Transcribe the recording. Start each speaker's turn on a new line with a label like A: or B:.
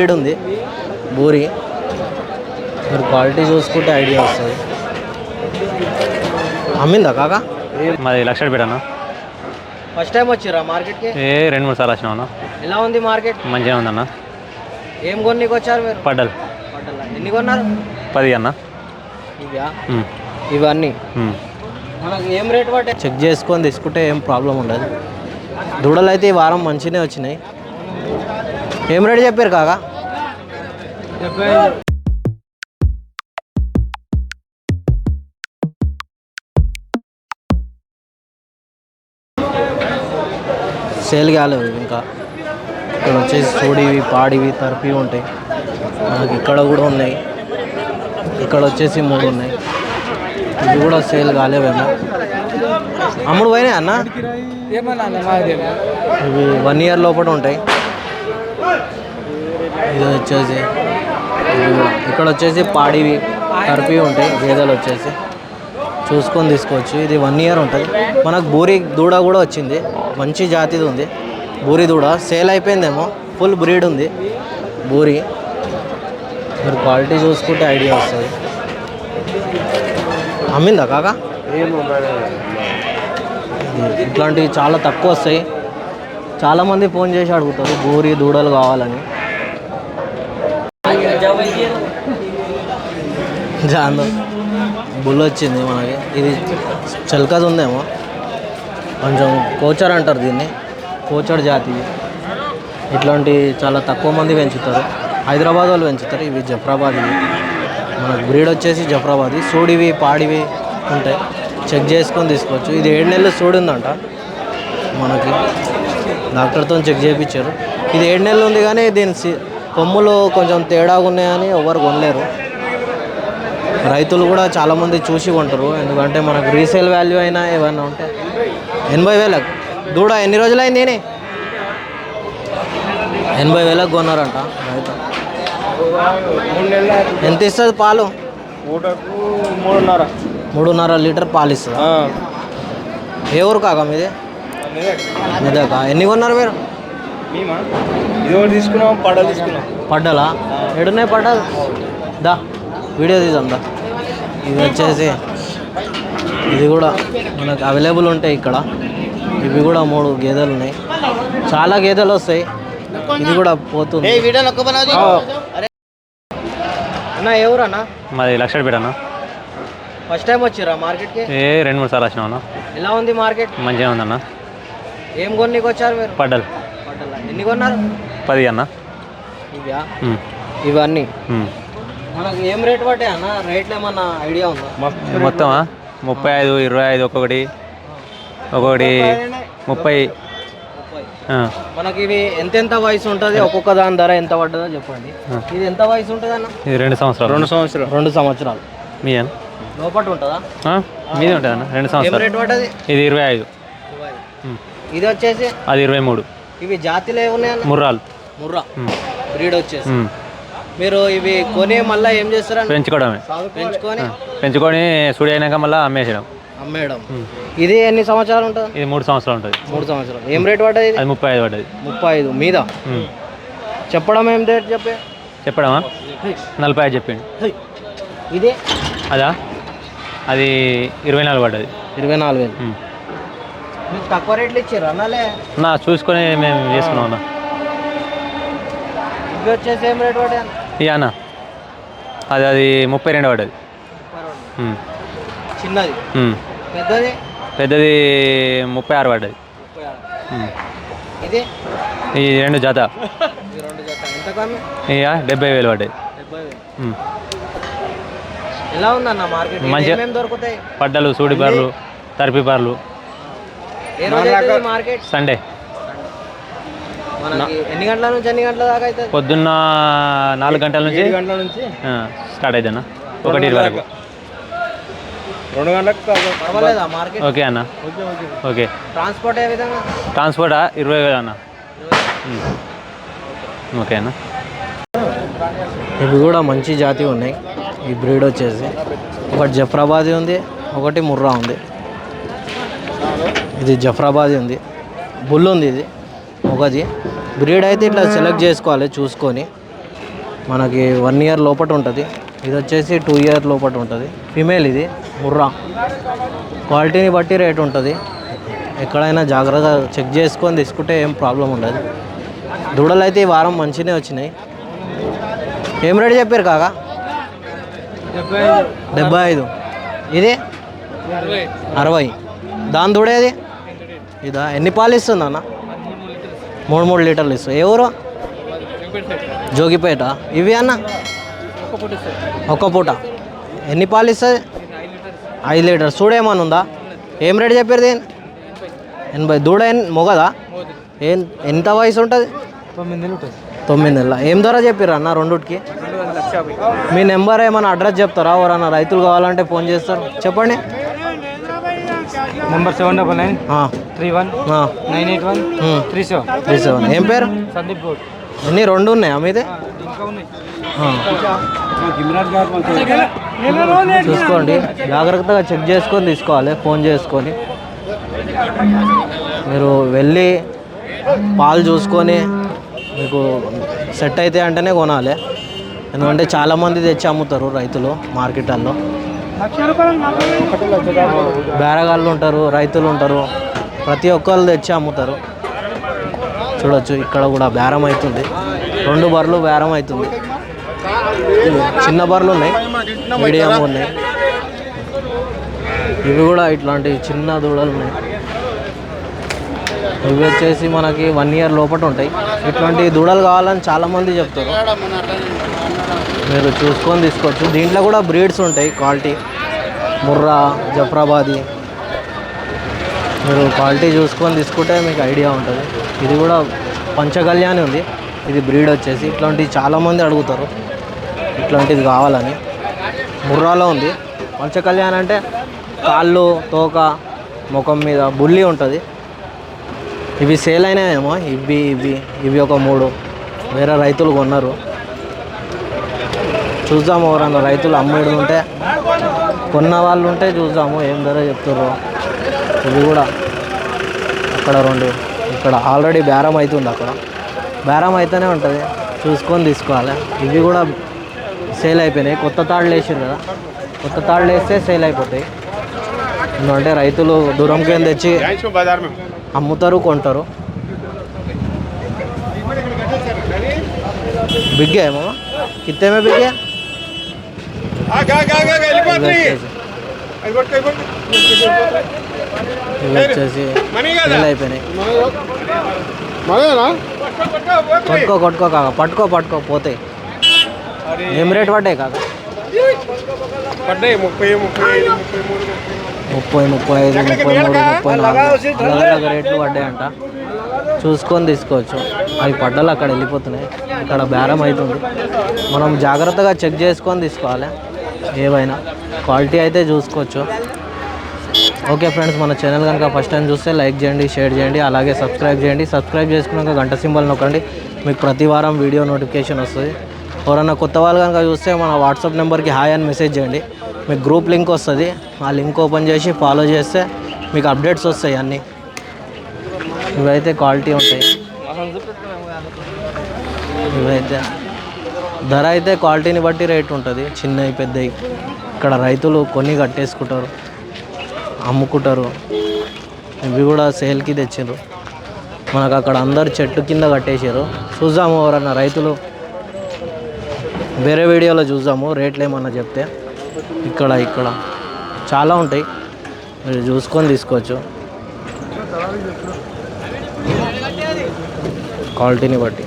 A: Breed ఉంది. బూరి. మీరు quality చూసుకుంటే ఐడియా వస్తుంది. అమ్మిందా కాకా?
B: మాది లక్షపేట అన్న.
A: ఫస్ట్ టైం వచ్చిరా మార్కెట్కి
B: ఏ రెండు మూడు సార్లు వచ్చినావు అన్న.
A: ఎలా ఉంది మార్కెట్
B: మంచిగా ఉందన్న
A: ఏం కొన్నికి వచ్చారు మీరు?
B: పడ్డలు.
A: ఎన్ని కొన్నారు?
B: పది అన్న.
A: ఇవన్నీ. మనకి ఏం రేట్ పట్టే చెక్ చేసుకొని తీసుకుంటే ఏం ప్రాబ్లం ఉండదు. దూడలు అయితే ఈ వారం మంచిగానే వచ్చినాయి. ఏం రేట్ చెప్పారు సేల్ కాలేవు ఇంకా. ఇక్కడ వచ్చేసి చూడివి పాడివి తరిపివి ఉంటాయి. మనకి ఇక్కడ కూడా ఉన్నాయి. ఇక్కడ వచ్చేసి మూడు ఉన్నాయి. ఇవి కూడా సేల్ కాలేవేమో. అమ్ముడు పోయినాయి అన్న? ఇవి వన్ ఇయర్ లోపల ఉంటాయి. ఇది వచ్చేసి ఇక్కడ వచ్చేసి పాడివి తరిపి ఉంటాయి గేదెలు వచ్చేసి. చూసుకొని తీసుకోవచ్చు. ఇది వన్ ఇయర్ ఉంటుంది. మనకు బూరి దూడ కూడా వచ్చింది. మంచి జాతిది ఉంది. బూరి దూడ. సేల్ అయిపోయిందేమో. ఫుల్ బ్రీడ్ ఉంది. బూరి. మీరు క్వాలిటీ చూసుకుంటే ఐడియా వస్తుంది. అమ్మిందా కాకా? ఇట్లాంటివి చాలా తక్కువ వస్తాయి. చాలామంది ఫోన్ చేసి అడుగుతారు బూరి దూడలు కావాలని. జాను. బుల్ వచ్చింది మనకి. ఇది చల్కది ఉందేమో. కొంచెం కోచర్ అంటారు దీన్ని. కోచర్ జాతి. ఇట్లాంటి చాలా తక్కువ మంది పెంచుతారు. హైదరాబాద్ వాళ్ళు పెంచుతారు. ఇవి జఫ్రాబాద్ ఇవి. మనకు బ్రీడ్ వచ్చేసి జఫ్రాబాద్. సూడివి పాడివి ఉంటాయి. చెక్ చేసుకొని తీసుకోవచ్చు. ఇది ఏడు నెలలు సూడి ఉందంట. మనకి డాక్టర్తో చెక్ చేయించారు. ఇది ఏడు నెలలు ఉంది కానీ దీని సి- కొమ్ములు కొంచెం తేడాగా ఉన్నాయని ఎవరు కొనలేరు. రైతులు కూడా చాలామంది చూసి కొంటారు. ఎందుకంటే మనకు రీసేల్ వాల్యూ అయినా ఏమైనా ఉంటే ఎనభై వేలకు. దూడ ఎన్ని రోజులైంది నేనే? ఎనభై వేలకు కొన్నారంట రైతు. ఎంత ఇస్తుంది పాలు?
C: మూడున్నర.
A: మూడున్నర లీటర్ పాలు ఇస్తుంది? ఏ ఊరు కాక మీది? మీదేకా? ఎన్ని కొన్నారు మీరు?
C: ఒకటి తీసుకున్నాం పడలు తీసుకున్నాం.
A: పడ్డలా? ఎడున్నాయి పడ్డలు? దా వీడియో తీద్దాం దా. ఇది వచ్చేసి ఇది కూడా మనకు అవైలబుల్ ఉంటాయి ఇక్కడ. ఇవి కూడా మూడు గేదెలు ఉన్నాయి. చాలా గేదెలు వస్తాయి. ఇది కూడా పోతుంది. అన్న ఎవరు అన్న?
B: మాది లక్షపేట అన్న?
A: ఫస్ట్ టైం వచ్చిరా మార్కెట్కి?
B: ఏ రెండు మూడు సార్లు వచ్చినావు అన్న.
A: ఎలా ఉంది మార్కెట్?
B: మంచిగా ఉందన్న.
A: ఏం కొన్నికి వచ్చారు మీరు?
B: పడ్డలు.
A: పడ్డలా. ఎన్ని కొన్నారు?
B: పది అన్న.
A: ఇవన్నీ. మనకి ఏం రేట్ పట్టాయి అన్న? రేట్లు ఏమన్నా ఐడియా ఉందా?
B: మొత్తమా? ముప్పై ఐదు ఇరవై ఐదు ఒక్కొక్కటి ఒక్కొక్కటి ముప్పై. ఆ,
A: మనకి ఇవి ఎంత ఎంత వయసు ఉంటుంది? ఒక్కొక్క దాని ధర ఎంత పడ్డదో చెప్పండి. ఇది ఎంత వయసు ఉంటుంది అన్న?
B: ఇది రెండు సంవత్సరాలు. రెండు
C: సంవత్సరాలు.
A: రెండు సంవత్సరాలు.
B: మీ అన్న?
A: లోపల ఉంటుందా?
B: ఆ? మీదే ఉంటుంది అన్న రెండు
A: ఏం
B: సంవత్సరాలు.
A: రేట్ పడ్డది?
B: ఇది ఇరవై ఐదు.
A: ఇది వచ్చేసి?
B: అది ఇరవై మూడు.
A: ఇవి జాతిలో ఏమున్నాయన్న
B: ముర్రాలు.
A: ముర్రా. బ్రీడ్ వచ్చేసి. మీరు ఇవి కొని మళ్ళీ ఏం చేస్తారన్న
B: పెంచుకోవడమే.
A: పెంచుకొని?
B: పెంచుకొని సుడి అయినాక మళ్ళీ అమ్మేసేయడం
A: అమ్మేయడం. ఇది ఎన్ని సంవత్సరాలు ఉంటుంది?
B: ఇది మూడు సంవత్సరాలు ఉంటుంది.
A: మూడు సంవత్సరాలు. ఏం రేట్ పడ్డది
B: అది ముప్పై ఐదు పడ్డది.
A: ముప్పై ఐదు. మీద. చెప్పడం ఏం రేట్ చెప్పే?
B: చెప్పడమా? నలభై ఐదు చెప్పిండు.
A: ఇది?
B: అదా? అది ఇరవై నాలుగు పడ్డది.
A: ఇరవై నాలుగు వేలు. తక్కువ రేట్లు ఇచ్చారు అన్నలే.
B: నా చూసుకొని మేము చేసుకున్నాం అన్న.
A: ఇవి వచ్చేసి ఏం రేట్ పడ్డాయి అన్న?
B: ఇక అన్న. అది అది ముప్పై రెండు పడ్డది. ఉమ్.
A: చిన్నది.
B: ఉమ్.
A: పెద్దది?
B: పెద్దది ముప్పై ఆరు పడ్డది.
A: ముప్పై ఆరు.
B: ఉమ్.
A: ఇది?
B: ఈ రెండు జత.
A: ఇది రెండు జత. ఎంత కమ్మి
B: ఇక డెబ్బై వేలు పడ్డాయి
A: డెబ్బై వేలు.
B: ఉమ్.
A: ఎలా ఉందన్న మార్కెట్? ఏమేమి దొరుకుతాయి?
B: పడ్డలు సూడి బార్లు తరిపి బార్లు
A: ఏ రోజు అవుతుంది మార్కెట్
B: సండే.
A: ఎన్ని గంటల నుంచి ఎన్ని గంటల దాకా అవుతుంది?
B: పొద్దున్న నాలుగు గంటల నుంచి?
C: గంటల నుంచి?
B: ఆ, స్టార్ట్ అవుతుందన్న ఒకటి ఇరవై వరకు.
C: రెండు గంటలకు
B: ఓకే అన్న.
C: Okay okay.
B: ఓకే.
A: ట్రాన్స్పోర్ట్ ఏ విధంగా?
B: ట్రాన్స్పోర్ట్? ఇరవై వేలు అన్న. ఓకే అన్న.
A: ఇవి కూడా మంచి జాతి ఉన్నాయి. ఈ బ్రీడ్ వచ్చేసి. ఒకటి జఫ్రాబాదీ ఉంది ఒకటి ముర్రా ఉంది. ఇది జఫరాబాద్ ఉంది. బుల్ ఉంది ఇది ఒకది బ్రీడ్ అయితే ఇట్లా సెలెక్ట్ చేసుకోవాలి చూసుకొని. మనకి వన్ ఇయర్ లోపట ఉంటుంది. ఇది వచ్చేసి టూ ఇయర్ లోపట ఉంటుంది. ఫిమేల్ ఇది ముర్రా. క్వాలిటీని బట్టి రేట్ ఉంటుంది. ఎక్కడైనా జాగ్రత్తగా చెక్ చేసుకొని తీసుకుంటే ఏం ప్రాబ్లం ఉండదు. దూడలు అయితే ఈ వారం మంచినే వచ్చినాయి. ఏం రేట్ చెప్పారు కాక? డెబ్బై ఐదు. ఇది? అరవై. దాని దూడేది ఇదా? ఎన్ని పాలు ఇస్తుంది అన్న? మూడు మూడు లీటర్లు ఇస్తుంది. ఏ ఊరు? జోగిపేట. ఇవి అన్న? ఒక్క పూట. ఎన్ని పాలు ఇస్తుంది? ఐదు లీటర్స్. చూడేమన్నా ఉందా? ఏం రేట్ చెప్పారు దీని? ఎనభై. దూడ మొగదా? ఏం ఎంత వయసు ఉంటుంది?
C: తొమ్మిది నెలలు. ఉంటుంది
A: తొమ్మిది నెలల ఏం ధర చెప్పారు అన్న రెండుకి? మీ నెంబర్ ఏమైనా అడ్రస్ చెప్తారా? ఎవరన్నా రైతులు కావాలంటే ఫోన్ చేస్తారు. చెప్పండి.
C: Number seven double nine. Three one nine eight one three seven.
A: Three seven. ఏం పేరు?
C: సందీప్ గౌడ్.
A: ఎన్ని రెండు ఉన్నాయా మీది? చూసుకోండి. జాగ్రత్తగా చెక్ చేసుకొని తీసుకోవాలి ఫోన్ చేసుకొని. మీరు వెళ్ళి పాలు చూసుకొని మీకు సెట్ అయితే అంటేనే కొనాలి. ఎందుకంటే చాలామంది తెచ్చి అమ్ముతారు రైతులు మార్కెట్లలో. బేరగాళ్ళు ఉంటారు రైతులు ఉంటారు. ప్రతి ఒక్కరు తెచ్చి అమ్ముతారు. చూడొచ్చు ఇక్కడ కూడా బేరం అవుతుంది. రెండు బర్రెలు బేరం అవుతుంది. చిన్న బర్రెలు ఉన్నాయి. మీడియం ఉన్నాయి. ఇవి కూడా ఇట్లాంటి చిన్న దూడలు ఉన్నాయి. ఇవి వచ్చేసి మనకి వన్ ఇయర్ లోపల ఉంటాయి. ఇట్లాంటి దూడలు కావాలని చాలామంది చెప్తారు. మీరు చూసుకొని తీసుకోవచ్చు. దీంట్లో కూడా బ్రీడ్స్ ఉంటాయి క్వాలిటీ. ముర్రా జఫ్రాబాదీ మీరు క్వాలిటీ చూసుకొని తీసుకుంటే మీకు ఐడియా ఉంటుంది. ఇది కూడా పంచకళ్యాణి ఉంది. ఇది బ్రీడ్ వచ్చేసి ఇట్లాంటివి చాలామంది అడుగుతారు. ఇట్లాంటిది కావాలని. ముర్రాలో ఉంది. పంచకళ్యాణ్ అంటే కాళ్ళు తోక ముఖం మీద బుల్లి ఉంటుంది. ఇవి సేల్ అయినాయేమో. ఇవి ఇవి ఇవి ఒక మూడు. వేరే రైతులు కొన్నారు. చూద్దాము ఎవరన్నా రైతులు అమ్మేడు ఉంటే కొన్న వాళ్ళు ఉంటే చూద్దాము. ఏం ధర చెప్తారో ఇవి కూడా అక్కడ రెండు. ఇక్కడ ఆల్రెడీ బేరం అవుతుంది అక్కడ. బేరం అయితేనే ఉంటుంది. చూసుకొని తీసుకోవాలి. ఇవి కూడా సేల్ అయిపోయినాయి. కొత్త తాళ్ళు వేసారు కదా. కొత్త తాళ్ళు వేస్తే సేల్ అయిపోతాయి. ఎందుకంటే రైతులు దూరంకి తెచ్చి అమ్ముతారు కొంటారు. బిగ్గే ఏమో కిత్తేమే బిగ్గే వచ్చేసి అయిపోయినాయి. పట్టుకో కొట్టుకో కాక పట్టుకో పట్టుకో పోతాయి. ఏం రేట్ పడ్డాయి కాక?
C: పడ్డాయి ముప్పై ముప్పై ఐదు ముప్పై మూడు
A: ముప్పై ముప్పై ఐదు ముప్పై మూడు ముప్పై నాలుగు. అలాగ రేట్లు పడ్డాయంట. చూసుకొని తీసుకోవచ్చు. అవి పడ్డలు అక్కడ వెళ్ళిపోతున్నాయి. ఇక్కడ బేరం అవుతుంది. మనం జాగ్రత్తగా చెక్ చేసుకొని తీసుకోవాలి. ఏవైనా. క్వాలిటీ అయితే చూసుకోవచ్చు. ఓకే ఫ్రెండ్స్ మన ఛానల్ కనుక ఫస్ట్ టైం చూస్తే లైక్ చేయండి షేర్ చేయండి అలాగే సబ్స్క్రైబ్ చేయండి. సబ్స్క్రైబ్ చేసుకున్నాక గంట సింబల్ నొక్కండి మీకు ప్రతి వారం వీడియో నోటిఫికేషన్ వస్తుంది. ఎవరన్నా కొత్త వాళ్ళు కనుక చూస్తే మన వాట్సాప్ నెంబర్కి హాయ్ అని మెసేజ్ చేయండి. మీకు గ్రూప్ లింక్ వస్తుంది ఆ లింక్ ఓపెన్ చేసి ఫాలో చేస్తే మీకు అప్డేట్స్ వస్తాయి అన్నీ. ఇవైతే క్వాలిటీ ఉంటాయి. ఇవైతే ధర అయితే క్వాలిటీని బట్టి రేట్ ఉంటుంది చిన్నవి పెద్దవి. ఇక్కడ రైతులు కొన్ని కట్టేసుకుంటారు. అమ్ముకుంటారు. ఇవి కూడా సేల్కి తెచ్చారు మనకు అక్కడ అందరు చెట్టు కింద కట్టేశారు చూద్దాము ఎవరన్నా రైతులు. వేరే వీడియోలో చూద్దాము రేట్లు ఏమన్నా చెప్తే. ఇక్కడ ఇక్కడ. చాలా ఉంటాయి. మీరు చూసుకొని తీసుకోవచ్చు. క్వాలిటీని బట్టి.